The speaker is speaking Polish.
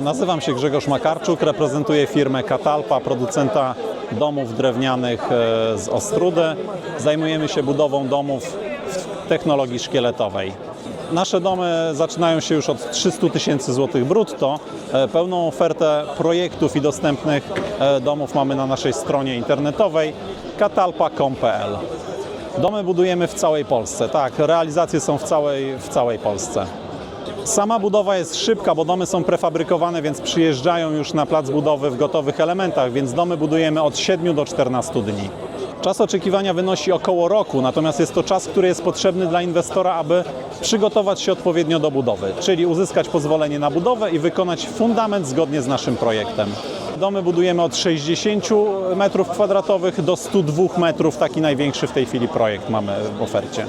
E, Nazywam się Grzegorz Makarczuk, reprezentuję firmę Katalpa, producenta domów drewnianych e, z Ostrudy. Zajmujemy się budową domów w technologii szkieletowej. Nasze domy zaczynają się już od 300 tysięcy złotych brutto. E, Pełną ofertę projektów i dostępnych e, domów mamy na naszej stronie internetowej katalpa.com.pl. Domy budujemy w całej Polsce. Tak, realizacje są w całej, w całej Polsce. Sama budowa jest szybka, bo domy są prefabrykowane, więc przyjeżdżają już na plac budowy w gotowych elementach, więc domy budujemy od 7 do 14 dni. Czas oczekiwania wynosi około roku, natomiast jest to czas, który jest potrzebny dla inwestora, aby przygotować się odpowiednio do budowy, czyli uzyskać pozwolenie na budowę i wykonać fundament zgodnie z naszym projektem. Domy budujemy od 60 metrów kwadratowych do 102 metrów, taki największy w tej chwili projekt mamy w ofercie.